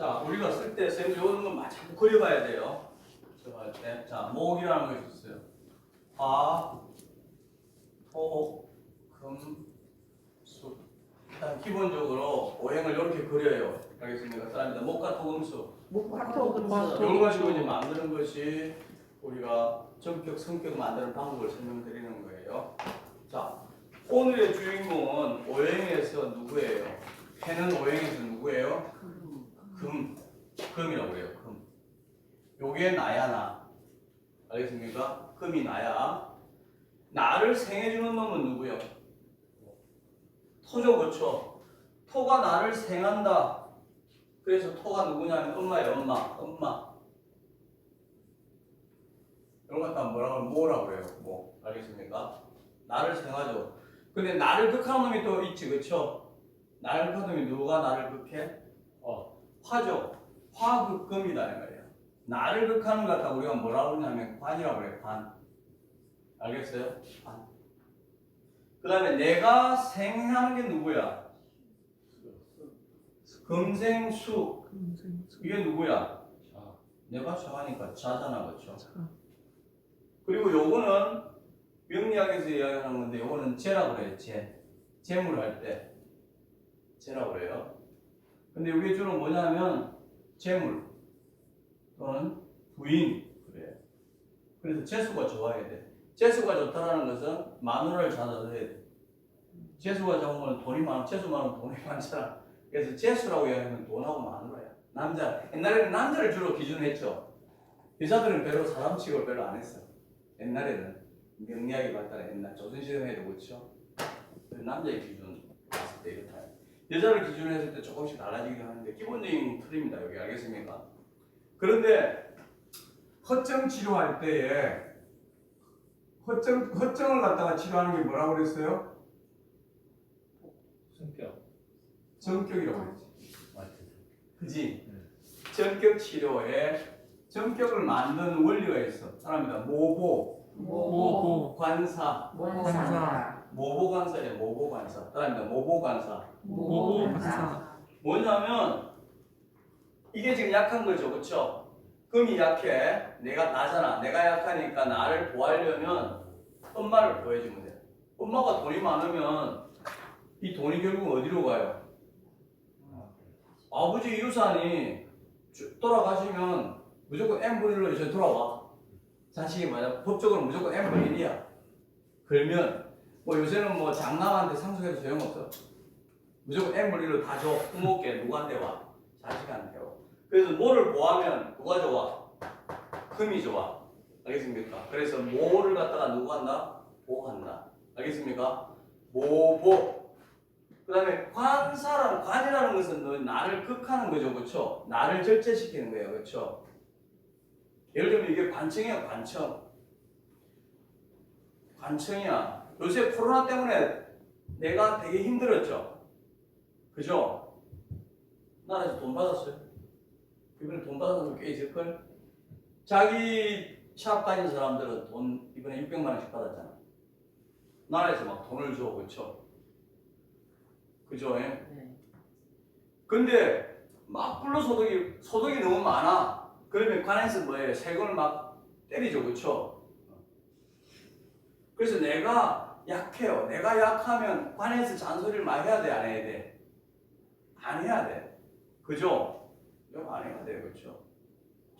자, 우리가 쓸 때 쌤 배우는 건 자꾸 그려봐야 돼요. 할 때. 자, 목이라는 거 있었어요. 화, 토, 금, 수. 일단 기본적으로 오행을 이렇게 그려요. 알겠습니까? 사람입니다. 목과 토 금 수. 목화토 이걸 가지고 이제 만드는 것이 우리가 전격 성격 만드는 방법을 설명드리는 거예요. 자, 오늘의 주인공은 오행에서 누구예요? 해는 오행에서 누구예요? 금, 금이라고 해요. 금. 요게 나야 나. 알겠습니까? 금이 나야. 나를 생해주는 놈은 누구요? 토죠, 그렇죠? 토가 나를 생한다. 그래서 토가 누구냐면 엄마예요, 엄마, 엄마. 이런 거 갖다 뭐라고 하면 뭐라고 그래요, 뭐. 알겠습니까? 나를 생하죠. 근데 나를 극하는 놈이 또 있지, 그쵸? 나를 극하는 놈이 누가 나를 극해? 어, 화죠. 화극금이다, 이 말이에요. 나를 극하는 것 같다 우리가 뭐라고 그러냐면 관이라고 그래요, 관. 알겠어요? 관. 그 다음에 내가 생하는 게 누구야? 금생수. 이게 누구야? 내가 자하니까 자잖아, 그렇죠? 그리고 요거는 명리학에서 이야기하는 건데 요거는 재라고 그래요, 재. 재물 할 때. 재라고 그래요. 근데 이게 주로 뭐냐면 재물 또는 부인 그래요. 그래서 재수가 좋아야 돼. 재수가 좋다라는 것은 마누라를 잘 얻어야 돼. 재수가 좋은 건 돈이 많아. 재수 많으면 돈이 많잖아. 그래서 재수라고 이야기하면 돈하고 마누라야. 남자. 옛날에는 남자를 주로 기준했죠. 여자들은 별로 사람 취급을 별로 안 했어. 옛날에는 명리학이 발달해 옛날 조선시대에도 그렇죠. 남자의 기준 봤을 때 이렇다. 여자를 기준으로 했을 때 조금씩 달라지긴 하는데 기본적인 틀입니다. 여기 알겠습니까? 그런데 허증 치료할 때에 허증 허증을 갖다가 치료하는 게 뭐라고 그랬어요? 성격 전격이라고 그랬지. 맞죠? 그지? 전격 치료에 전격을 만드는 원리가 있어. 사람이다. 모보, 모보 관사, 관사 모보 관사예요. 모보 관사. 사람이다. 모보 관사. 모보 관사 뭐냐면 이게 지금 약한 거죠, 그렇죠? 금이 약해. 내가 나잖아. 내가 약하니까 나를 보호하려면 엄마를 보여주면 돼. 엄마가 돈이 많으면 이 돈이 결국 어디로 가요? 아버지 유산이 쭉 돌아가시면 무조건 n분의 1로 이제 돌아와. 자식이 만약 법적으로 무조건 n분의 1이야. 그러면 뭐 요새는 뭐 장남한테 상속해도 소용없어. 무조건 n분의 1로 다 줘. 부모께 누구한테 와? 자식한테 와. 그래서 뭐를 보하면 누가 좋아? 금이 좋아. 알겠습니까? 그래서 뭐를 갖다가 누구 한다? 보한다. 알겠습니까? 모보. 그 다음에 관사라는, 관이라는 것은 너 나를 극하는 거죠. 그쵸? 나를 절제시키는 거예요. 그쵸? 예를 들면 이게 관청이야, 관청. 관청이야. 요새 코로나 때문에 내가 되게 힘들었죠. 그죠? 나라에서 돈 받았어요. 이번에 돈 받은 사람 꽤 있을걸? 자기 샵 가진 사람들은 돈 이번에 600만 원씩 받았잖아. 나라에서 막 돈을 줘, 그쵸? 그죠? 예? 근데 막 불로 소득이 소득이 너무 많아. 그러면 관에서 뭐예요? 세금을 막 때리죠, 그쵸? 그래서 내가 약해요. 내가 약하면 관에서 잔소리를 많이 해야 돼, 안 해야 돼? 안 해야 돼. 그죠? 안 해야 돼요, 그쵸?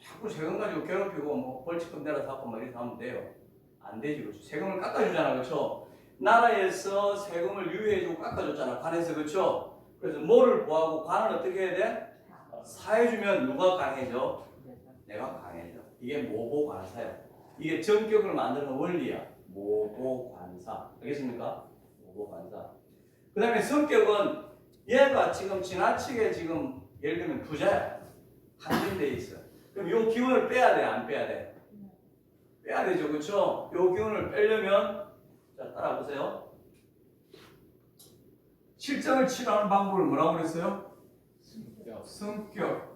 자꾸 세금 가지고 괴롭히고 뭐 벌칙금 내라 사고 뭐 이렇게 하면 돼요. 안 되지, 그쵸? 세금을 깎아주잖아, 그쵸? 나라에서 세금을 유예해주고 깎아줬잖아, 관에서, 그쵸? 그래서 뭐를 보하고 관은 어떻게 해야 돼? 사해주면 누가 강해져? 내가 강해져. 이게 모보관사야. 이게 전격을 만드는 원리야. 모보관사. 알겠습니까? 모보관사. 그 다음에 성격은 얘가 지금 지나치게 지금 예를 들면 부자야. 한정돼 있어. 그럼 요 기운을 빼야 돼, 안 빼야 돼? 빼야 되죠, 그렇죠? 요 기운을 빼려면 자 따라 보세요. 실정을 치료하는 방법을 뭐라고 그랬어요? 성격 성격.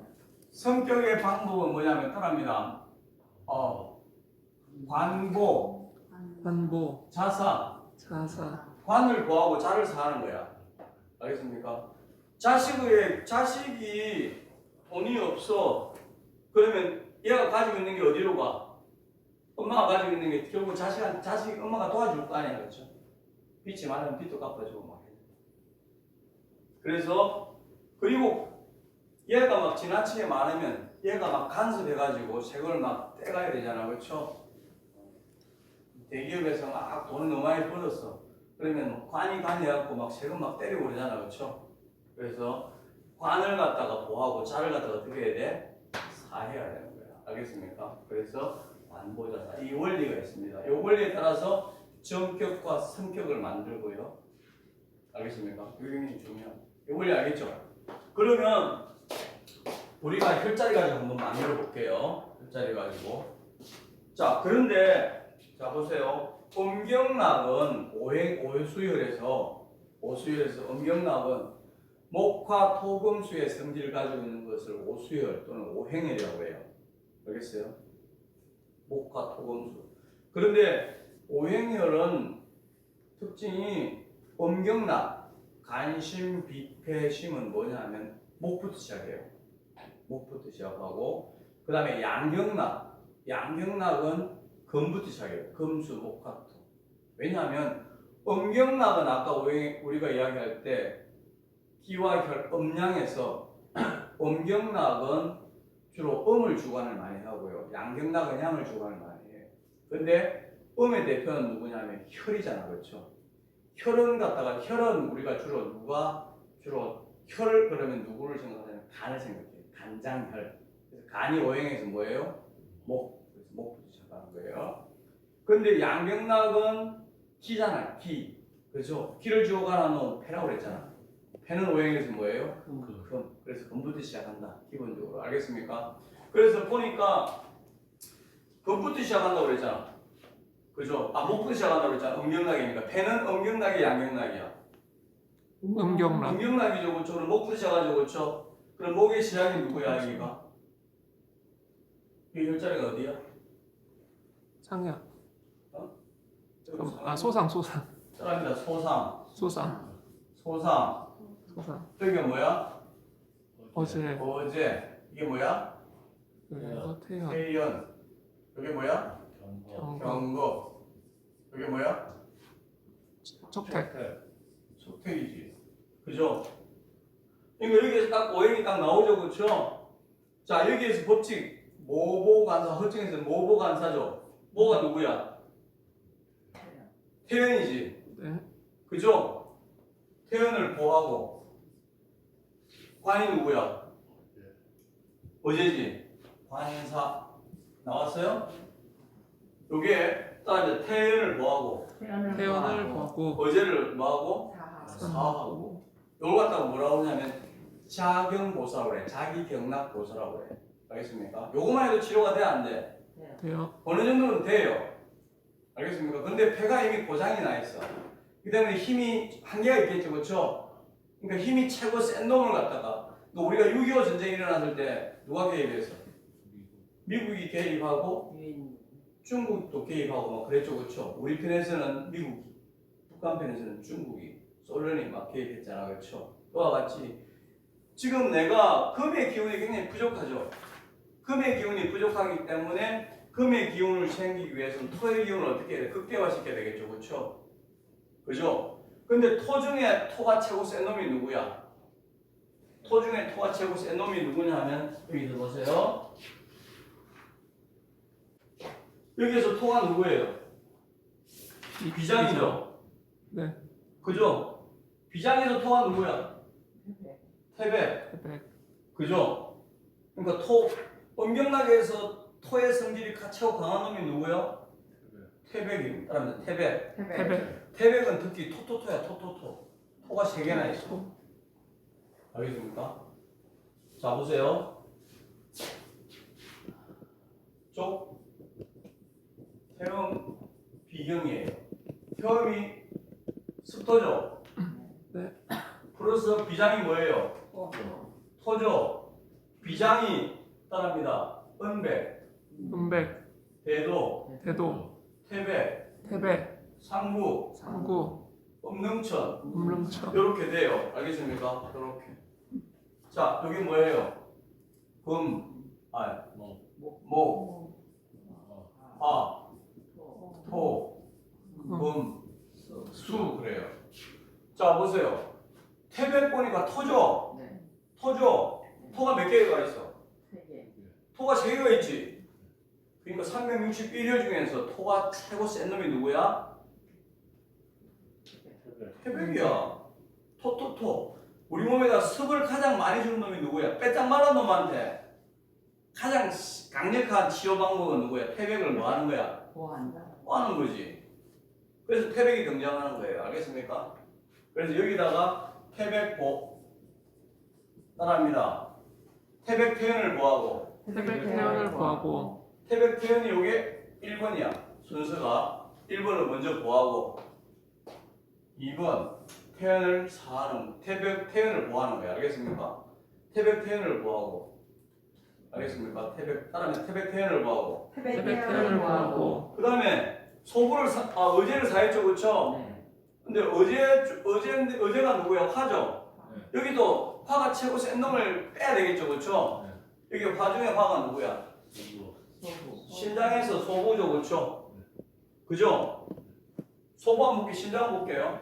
성격의 방법은 뭐냐면 따라합니다. 어, 관보, 관보 자사, 자사 관을 보하고 자를 사하는 거야. 알겠습니까? 자식의 자식이 돈이 없어. 그러면 얘가 가지고 있는 게 어디로 가? 엄마가 가지고 있는 게 결국 자식 자식 엄마가 도와줄 거 아니야, 그렇죠? 빚이 많으면 빚도 갚아주고 막. 그래서 그리고 얘가 막 지나치게 많으면 얘가 막 간섭해가지고 세금을 막 떼가야 되잖아, 그렇죠? 대기업에서 막 돈을 너무 많이 벌었어. 그러면 관이 관해갖고 막 세금 막 때리고 그러잖아, 그렇죠? 그래서 관을 갖다가 보하고 자를 갖다가 어떻게 해야 돼? 사해야 되는 거야. 알겠습니까? 그래서 관보자사 이 원리가 있습니다. 이 원리에 따라서 정격과 성격을 만들고요. 알겠습니까? 이게 굉장히 중요한. 이 원리 알겠죠? 그러면 우리가 혈자리 가지고 한번 만들어 볼게요. 혈자리 가지고. 자, 그런데 자 보세요. 음경락은 오행 오수열에서 오수열에서 음경락은 목화 토금수의 성질을 가지고 있는 것을 오수열 또는 오행열이라고 해요. 알겠어요? 목화 토금수. 그런데 오행열은 특징이 음경락, 간심, 비패심은 뭐냐면 목부터 시작해요. 목부터 시작하고 그 다음에 양경락, 양경락은 금부터 시작해요. 금수, 목화 토. 왜냐하면 음경락은 아까 우리- 우리가 이야기할 때 기와 혈, 음양에서 음경락은 주로 음을 주관을 많이 하고요. 양경락은 양을 주관을 많이 해요. 근데 음의 대표는 누구냐면 혈이잖아, 그렇죠? 혈은 갖다가 혈은 우리가 주로 누가 주로 혈을 그러면 누구를 생각하냐면 간을 생각해요. 간장혈. 그래서 간이 오행에서 뭐예요? 목. 그래서 목부터 시작하는 거예요. 근데 양경락은 기잖아요. 기. 그렇죠? 기를 주어 가라 놓은 패라고 그랬잖아. 패는 오행에서 뭐예요? 금. 그래서 금부터 시작한다. 기본적으로. 알겠습니까? 그래서 보니까 금부터 시작한다고 그랬잖아. 그죠? 아, 목부터 시작한다고 그랬잖아. 음경락이니까. 패는 음경락이 양경락이야. 음경락 음경락이죠. 그쵸? 그럼 목부터 시작하죠. 그쵸? 그럼 목의 시작이 누구야, 여기가? 이 혈자리가 어디야? 상야 사람. 아 소상 소상 사람이다. 소상. 소상 소상. 소상 여기가 뭐야? 어제 어제. 이게 뭐야? 그리고 태연 태연. 여기 뭐야? 경거 경거. 여기 뭐야? 척택 소택이지. 그죠? 그러니까 여기에서 딱 오행이 딱 나오죠. 그쵸? 자, 여기에서 법칙. 모보간사, 허증에서 모보간사죠. 모가 누구야? 태연이지. 네 그죠? 태연을 보하고. 관이 누구야? 어제지. 관사. 나왔어요? 요게 딱 이제 태연을 보하고. 태연을 보고 어제를 뭐하고? 사하고 요걸 갖다가 뭐라고 하냐면 자경보사라고 그래. 자기 경락보사라고 그래. 알겠습니까? 요거만 해도 치료가 돼, 안 돼? 돼요 어느 정도는 돼요. 알겠습니까? 근데 폐가 이미 고장이 나 있어. 그 때문에 힘이 한계가 있겠죠, 그렇죠? 그러니까 힘이 최고 센 놈을 갖다가 또 우리가 6.25 전쟁이 일어났을 때 누가 개입했어? 미국이 개입하고 중국도 개입하고 막 그랬죠, 그렇죠? 우리 편에서는 미국이, 북한 편에서는 중국이, 소련이 막 개입했잖아, 그렇죠? 그와 같이 지금 내가 금의 기운이 굉장히 부족하죠. 금의 기운이 부족하기 때문에 금의 기운을 챙기기 위해서는 토의 기운을 어떻게 해야 돼? 극대화시켜야 되겠죠, 그렇죠? 그죠? 근데 토 중에 토가 최고 센 놈이 누구야? 토 중에 토가 최고 센 놈이 누구냐 하면 여기서 보세요. 여기에서 토가 누구예요? 이- 비장이죠. 네 그죠? 비장에서 토가 누구야? 태백. 태백 그죠? 그러니까 토, 엄경락에서 토의 성질이 가차고 강한 놈이 누구야? 태백입니다. 따라합니다. 태백. 태백 태백은 특히 토토토야, 토토토. 토가 세 개나 있어. 토. 알겠습니까? 자, 보세요. 쪽. 태음 비경이에요. 태음이 습도죠? 네. 플러스 비장이 뭐예요? 토죠. 비장이 따라합니다. 은백, 은백 대도, 대도 태백, 태백 상부, 상구 음릉천 음릉천 이렇게 돼요. 알겠습니까? 이렇게. 자, 여기 뭐예요? 금, 아, 뭐, 목, 화, 토, 금, 금, 수 그래요. 자 보세요. 태백 보니까 토죠. 네. 토죠. 토가 몇 개가 있어? 세 개. 토가 세 개가 있지. 그러니까 361여 중에서 토가 최고 센 놈이 누구야? 태백이야. 토토토. 우리 몸에다 습을 가장 많이 주는 놈이 누구야? 빼짝 마른 놈한테 가장 강력한 치료 방법은 누구야? 태백을 뭐 하는 거야? 보한다. 뭐 하는 거지. 그래서 태백이 등장하는 거예요. 알겠습니까? 그래서 여기다가 태백보 따라합니다. 태백 태연을 뭐하고 태백 태연을 구하고 태백 태연이 요게 1번이야. 순서가 1번을 먼저 보하고 2번 태연을 사하는 태백 태연을 보하는 거야. 알겠습니까? 태백 태연을 보하고 알겠습니까? 태백 따라하면 태백 태연을 보하고 태백 태연을 구하고 그 다음에 소부를 사, 아 어제를 사했죠, 그렇죠? 네. 근데 어제 어제 어제가 누구야? 화죠. 네. 여기도 화가 최고 센 놈을 빼야 되겠죠, 그렇죠? 여기 화 중에 화가 누구야? 소부. 신장에서 소부죠, 그렇죠? 그죠? 소부 한 볼게 신장 볼게요.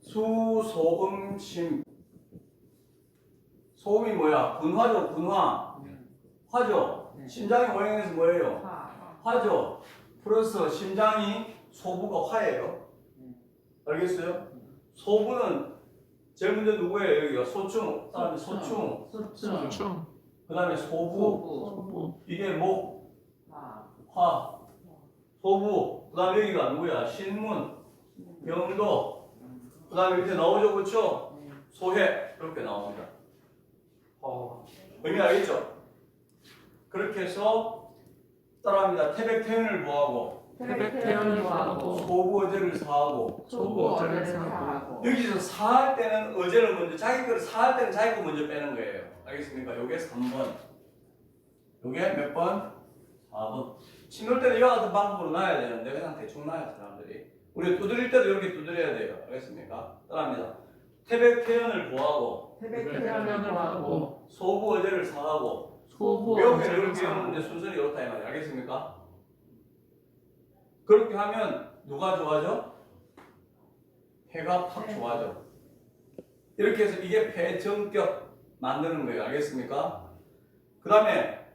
수소음심 소음이 뭐야? 군화죠, 군화. 화죠. 네. 심장의 모양에서 뭐예요? 화. 화죠. 플러스 심장이 소부가 화예요. 네. 알겠어요? 소부는 제일 먼저 누구예요? 여기가 소충. 그다음에 소충. 소충. 충그 다음에 소부. 소부. 소부 이게 목, 화. 화. 소부. 그 다음에 여기가 누구야? 신문, 병도. 그 다음에 밑에 나오죠? 네. 소해. 이렇게 나옵니다. 어, 의미 알겠죠? 그렇게 해서 따라합니다. 태백 태연을 보하고 태백 태연을 구하고 소부 어제를 사하고 소부 어제를 사하고. 여기서 사할 때는 어제를 먼저 자기 거를 사할 때는 자기 거 먼저 빼는 거예요. 알겠습니까? 요게 3번. 요게 몇 번? 4번. 침놀 때는 이와 같은 방법으로 놔야 되는데 그냥 대충 놔요 사람들이. 우리 두드릴 때도 이렇게 두드려야 돼요. 알겠습니까? 따라합니다. 태백 태연을 보하고 태백 태연을 태연을 구하고. 구하고 소부 어제를 사하고 소부 외우면 이렇게 사하고 외우는데 순서는 이렇다 이 말이에요. 알겠습니까? 그렇게 하면 누가 좋아져? 폐가 팍 네. 좋아져. 이렇게 해서 이게 폐정격 만드는 거예요. 알겠습니까? 그 다음에